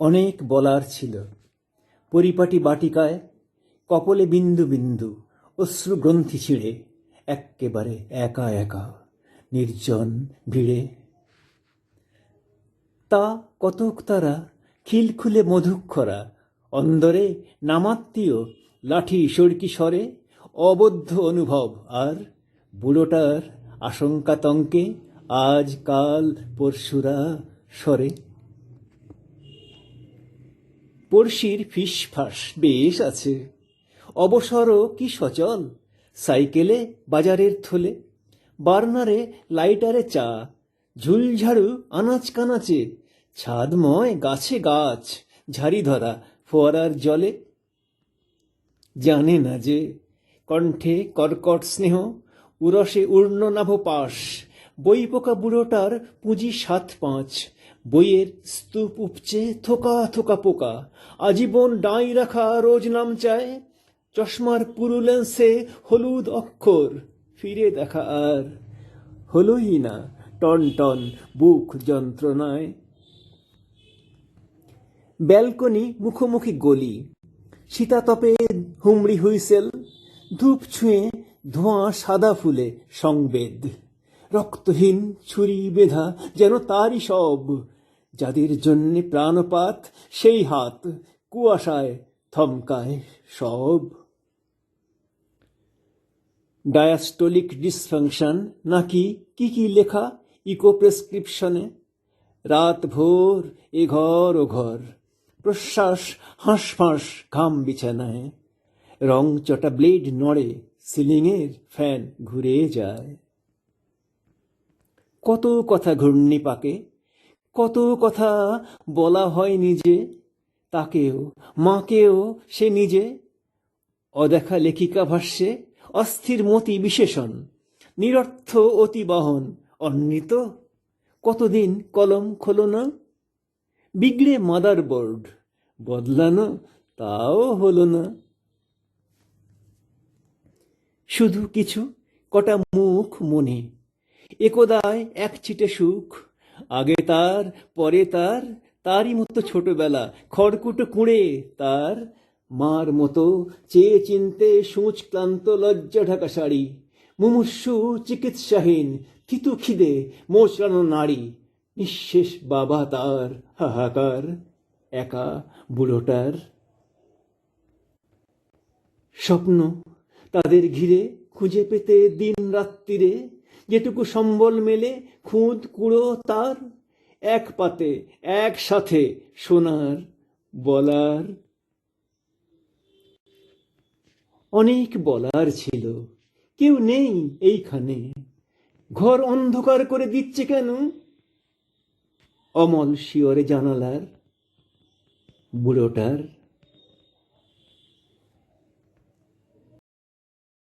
অনেক বলার ছিল। পরিপাটি বাটিকায় কপলে বিন্দু বিন্দু অশ্রু গ্রন্থি ছিঁড়ে এক্কেবারে একা একা নির্জন ভিড়ে। তা কতক তারা খিলখুলে মধুক্ষরা অন্দরে নামাত্মীয় লাঠি সড়কি স্বরে অবদ্ধ অনুভব আর বুড়োটার আশঙ্কাতঙ্কে আজ কাল পরশুরা স্বরে পড়শির ফিসফাস বেশ আছে। অবসরও কি সচল? সাইকেলে, বাজারের থলে, বার্নারে, লাইটারে চা, ঝুলঝাড়ু, আনাচ কানাচে, ছাদময় গাছে গাছ, ঝাড়ি ধরা, ফোয়ারার জলে। জানে না যে কণ্ঠে কর্কট স্নেহ, উরসে উর্ণনাভ পাশ বই পোকা বুড়োটার পুঁজি সাত পাঁচ। বইয়ের স্তূপ উপচে থোকা থোকা পোকা। আজীবন ডাই রাখা রোজ নাম চায়। চশমার পুরু লেন্সে হলুদ অক্ষর, ফিরে দেখা আর হলোই না। টন টন বুক যন্ত্রণায়। ব্যালকনি মুখোমুখি গলি। শীতাতপে হুমড়ি হুইসেল। ধূপ ছুঁয়ে ধোঁয়া সাদা ফুলে সংবেদ। রক্তহীন ছুরি বেধা যেন তারই সব। যাদের জন্যে প্রাণপাত, সেই হাত কুয়াশায় থমকায় সব। ডায়াস্টোলিক ডিসফাংশন নাকি কি কি লেখা ইকো প্রেসক্রিপশনে? রাত ভোর এ ঘর ও ঘর, প্রশ্বাস হাঁসফাঁস ঘাম বিছানায়, রং চটা ব্লেড নড়ে সিলিংয়ের ফ্যান ঘুরে যায়। কত কথা ঘূর্ণি পাকে, কত কথা বলা হয় নিজে, তাকেও, মাকেও সে নিজে। অদেখা লেখিকা ভাষ্যে, অস্থির মতি বিশেষণ, নিরর্থ অতিবহন অন্বিত। কতদিন কলম খোলো না? বিগড়ে মাদার বোর্ড, বদলানো তাও হলো না। শুধু কিছু কটা মুখ মনে একদায় এক ছিটে সুখ। আগে তার, পরে তার, তারই মতো ছোটবেলা। খড়কুটো কুঁড়ে তার, মার মতো চেয়ে চিনতে সূচ ক্লান্ত লজ্জা ঢাকা শাড়ি। মুমূর্ষু চিকিৎসাহীন, থিতু খিদে মোচড়ানো নারী নিঃশেষ বাবা তার, হাহাকার, একা বুড়োটার। স্বপ্ন তাদের ঘিরে খুঁজে পেতে দিন রাত্রিরে যেটুকু সম্বল মেলে, খুঁত, কুড়ো তার, এক পাতে, একসাথে সোনার বলার। অনেক বলার ছিল, কেউ নেই এইখানে। ঘর অন্ধকার করে দিচ্ছে কেন? অমল শিয়রে জানালার বুড়োটার